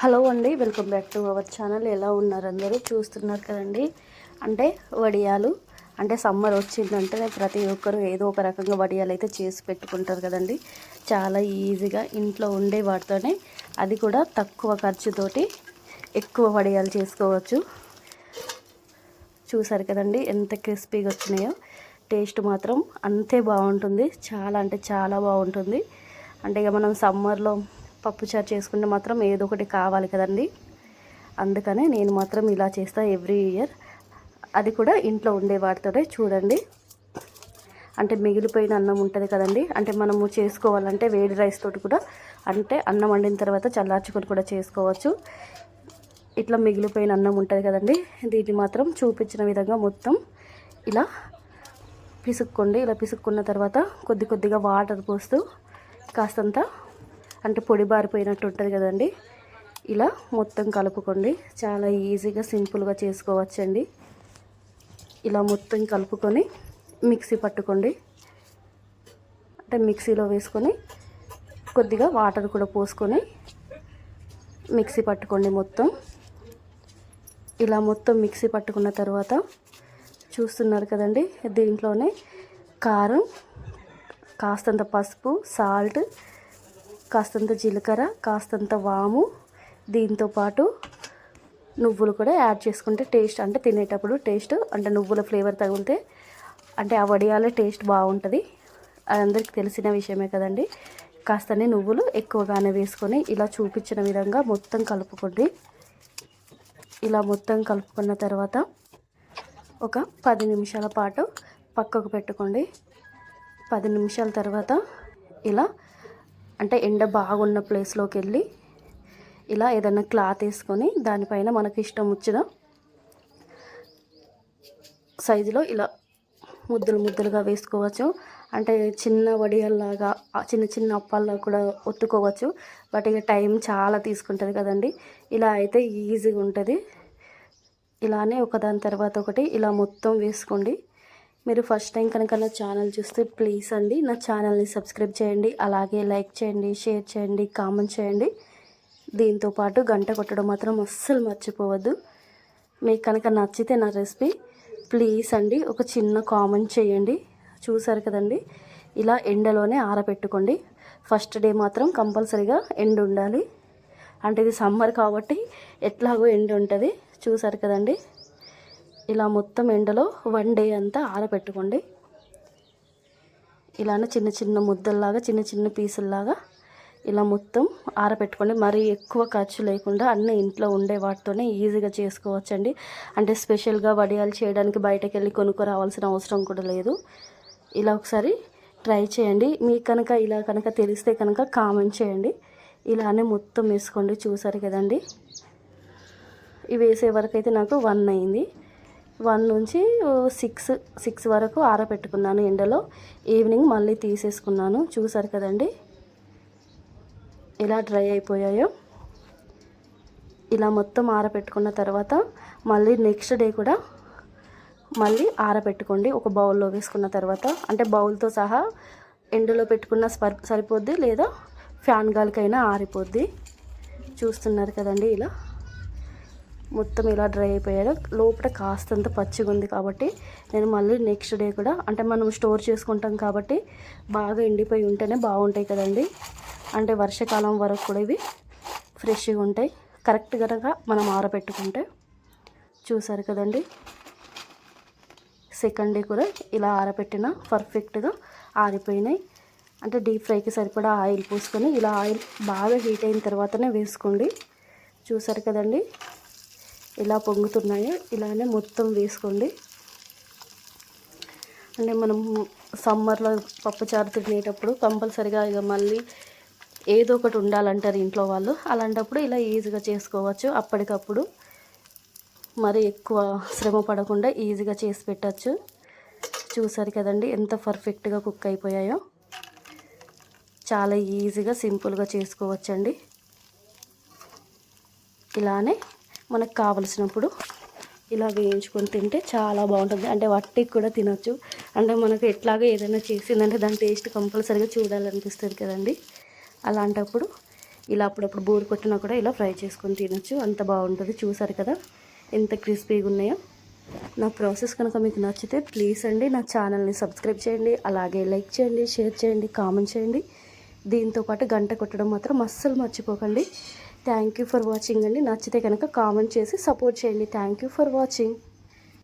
Hello అండి welcome back to our channel. ఎలా ఉన్నారు అందరూ? చూస్తున్నారు కదండి? అంటే వడియాలు అంటే సమ్మర్ వచ్చిందంటే ప్రతి ఒక్కరు ఏదో ఒక రకంగా వడియాలు అయితే చేసి పెట్టుకుంటారు కదండి. చాలా ఈజీగా ఇంట్లో ఉండే వాటితోనే అది కూడా తక్కువ ఖర్చుతోటి ఎక్కువ వడియాలు చేసుకోవచ్చు. చూసారు కదండి ఎంత క్రిస్పీగా వచ్చినాయో. టేస్ట్ మాత్రం అంతే బాగుంటుంది. చాలా అంటే చాలా బాగుంటుంది. అంటే ఇక మనం సమ్మర్లో పప్పుచారు చేసుకుంటే మాత్రం ఏదో ఒకటి కావాలి కదండి. అందుకనే నేను మాత్రం ఇలా చేస్తా ఎవ్రీ ఇయర్. అది కూడా ఇంట్లో ఉండే వాటితోనే చూడండి. అంటే మిగిలిపోయిన అన్నం ఉంటుంది కదండి. అంటే మనము చేసుకోవాలంటే వేడి రైస్ తోటి కూడా అంటే అన్నం వండిన తర్వాత చల్లార్చుకొని కూడా చేసుకోవచ్చు. ఇట్లా మిగిలిపోయిన అన్నం ఉంటుంది కదండి. దీన్ని మాత్రం చూపించిన విధంగా మొత్తం ఇలా పిసుక్కోండి. ఇలా పిసుక్కున్న తర్వాత కొద్ది కొద్దిగా వాటర్ పోస్తూ కాస్తంత అంటే పొడి బారిపోయినట్టు ఉంటుంది కదండి. ఇలా మొత్తం కలుపుకోండి. చాలా ఈజీగా సింపుల్గా చేసుకోవచ్చండి. ఇలా మొత్తం కలుపుకొని మిక్సీ పట్టుకోండి. అంటే మిక్సీలో వేసుకొని కొద్దిగా వాటర్ కూడా పోసుకొని మిక్సీ పట్టుకోండి మొత్తం. ఇలా మొత్తం మిక్సీ పట్టుకున్న తర్వాత చూస్తున్నారు కదండి దీంట్లోనే కారం కాస్తంత పసుపు సాల్ట్ కాస్తంత జీలకర్ర కాస్తంత వాము. దీంతోపాటు నువ్వులు కూడా యాడ్ చేసుకుంటే టేస్ట్ అంటే తినేటప్పుడు టేస్ట్ అంటే నువ్వుల ఫ్లేవర్ తగిలితే అంటే ఆ వడియాల టేస్ట్ బాగుంటుంది. అది అందరికి తెలిసిన విషయమే కదండి. కాస్తనే నువ్వులు ఎక్కువగానే వేసుకొని ఇలా చూపించిన విధంగా మొత్తం కలుపుకోండి. ఇలా మొత్తం కలుపుకున్న తర్వాత ఒక పది నిమిషాల పాటు పక్కకు పెట్టుకోండి. పది నిమిషాల తర్వాత ఇలా అంటే ఎండ బాగున్న ప్లేస్లోకి వెళ్ళి ఇలా ఏదైనా క్లాత్ వేసుకొని దానిపైన మనకి ఇష్టం వచ్చిన సైజులో ఇలా ముద్దలు ముద్దలుగా వేసుకోవచ్చు. అంటే చిన్న వడియల్లాగా చిన్న చిన్న అప్పాల్లో కూడా ఒత్తుకోవచ్చు. బట్ ఇక టైం చాలా తీసుకుంటుంది కదండి. ఇలా అయితే ఈజీగా ఉంటుంది ఇలానే ఒకదాని తర్వాత ఒకటి ఇలా మొత్తం వేసుకోండి. మీరు ఫస్ట్ టైం కనుక నా ఛానల్ చూస్తే ప్లీజ్ అండి నా ఛానల్ని సబ్స్క్రైబ్ చేయండి అలాగే లైక్ చేయండి షేర్ చేయండి కామెంట్ చేయండి. దీంతోపాటు గంట కొట్టడం మాత్రం అస్సలు మర్చిపోవద్దు. మీకు కనుక నచ్చితే నా రెసిపీ ప్లీజ్ అండి ఒక చిన్న కామెంట్ చేయండి. చూసారు కదండి? ఇలా ఎండలోనే ఆరబెట్టుకోండి ఫస్ట్ డే మాత్రం కంపల్సరీగా ఎండ ఉండాలి. అంటే ఇది సమ్మర్ కాబట్టి ఎట్లాగో ఎండ ఉంటుంది. చూసారు కదండి? ఇలా మొత్తం ఎండలో వన్ డే అంతా ఆరబెట్టుకోండి. ఇలానే చిన్న చిన్న ముద్దల్లాగా చిన్న చిన్న పీసుల్లాగా ఇలా మొత్తం ఆరబెట్టుకోండి. మరీ ఎక్కువ ఖర్చు లేకుండా అన్నీ ఇంట్లో ఉండే వాటితోనే ఈజీగా చేసుకోవచ్చండి. అంటే స్పెషల్గా వడియాలు చేయడానికి బయటకు వెళ్ళి కొనుక్కు రావాల్సిన అవసరం కూడా లేదు. ఇలా ఒకసారి ట్రై చేయండి. మీకు కనుక ఇలా కనుక తెలిస్తే కనుక కామెంట్ చేయండి. ఇలానే మొత్తం వేసుకోండి. చూసారు కదండి? ఇవి వేసే వరకు అయితే నాకు వన్ అయింది. వన్ నుంచి సిక్స్ సిక్స్ వరకు ఆరబెట్టుకున్నాను ఎండలో. ఈవినింగ్ మళ్ళీ తీసేసుకున్నాను. చూసారు కదండి? ఎలా డ్రై అయిపోయాయో. ఇలా మొత్తం ఆరబెట్టుకున్న తర్వాత మళ్ళీ నెక్స్ట్ డే కూడా మళ్ళీ ఆరబెట్టుకోండి. ఒక బౌల్లో వేసుకున్న తర్వాత. అంటే బౌల్తో సహా ఎండలో పెట్టుకున్న సరిపోద్ది లేదా ఫ్యాన్ గాలికైనా ఆరిపోద్ది. చూస్తున్నారు కదండి ఇలా. మొత్తం ఇలా డ్రై అయిపోయారు లోపల కాస్తంత పచ్చిగా ఉంది కాబట్టి నేను మళ్ళీ నెక్స్ట్ డే కూడా అంటే మనం స్టోర్ చేసుకుంటాం కాబట్టి బాగా ఎండిపోయి ఉంటేనే బాగుంటాయి కదండి. అంటే వర్షాకాలం వరకు కూడా ఇవి ఫ్రెష్గా ఉంటాయి. కరెక్ట్ కనుక మనం ఆరబెట్టుకుంటే చూసారు కదండి. సెకండ్ డే కూడా ఇలా ఆరబెట్టిన పర్ఫెక్ట్గా ఆరిపోయినాయి. అంటే డీప్ ఫ్రైకి సరిపడా ఆయిల్ పోసుకొని ఇలా ఆయిల్ బాగా హీట్ అయిన తర్వాతనే వేసుకోండి. చూసారు కదండి. ఇలా పొంగుతున్నాయో ఇలానే మొత్తం వేసుకోండి. అంటే మనం సమ్మర్లో పప్పుచారు తినేటప్పుడు కంపల్సరిగా ఇక మళ్ళీ ఏదో ఒకటి ఉండాలంటారు ఇంట్లో వాళ్ళు. అలాంటప్పుడు ఇలా ఈజీగా చేసుకోవచ్చు. అప్పటికప్పుడు మరి ఎక్కువ శ్రమ పడకుండా ఈజీగా చేసి పెట్టచ్చు. చూసారు కదండి ఎంత పర్ఫెక్ట్గా కుక్ అయిపోయాయో. చాలా ఈజీగా సింపుల్గా చేసుకోవచ్చండి. ఇలానే మనకు కావలసినప్పుడు ఇలా వేయించుకొని తింటే చాలా బాగుంటుంది. అంటే వట్టికి కూడా తినొచ్చు. అంటే మనకు ఎట్లాగో ఏదైనా చేసిందంటే దాని టేస్ట్ కంపల్సరీగా చూడాలనిపిస్తుంది కదండి. అలాంటప్పుడు ఇలా అప్పుడప్పుడు బోర్ కొట్టినా కూడా ఇలా ఫ్రై చేసుకొని తినొచ్చు. అంత బాగుంటుంది. చూసారు కదా? ఎంత క్రిస్పీగా ఉన్నాయో. నా ప్రాసెస్ కనుక మీకు నచ్చితే ప్లీజ్ అండి నా ఛానల్ని సబ్స్క్రైబ్ చేయండి అలాగే లైక్ చేయండి షేర్ చేయండి కామెంట్ చేయండి. దీంతోపాటు గంట కొట్టడం మాత్రం అస్సలు మర్చిపోకండి. థ్యాంక్ యూ ఫర్ వాచింగ్ అండి. నచ్చితే కనుక కామెంట్ చేసి సపోర్ట్ చేయండి. Thank you for watching.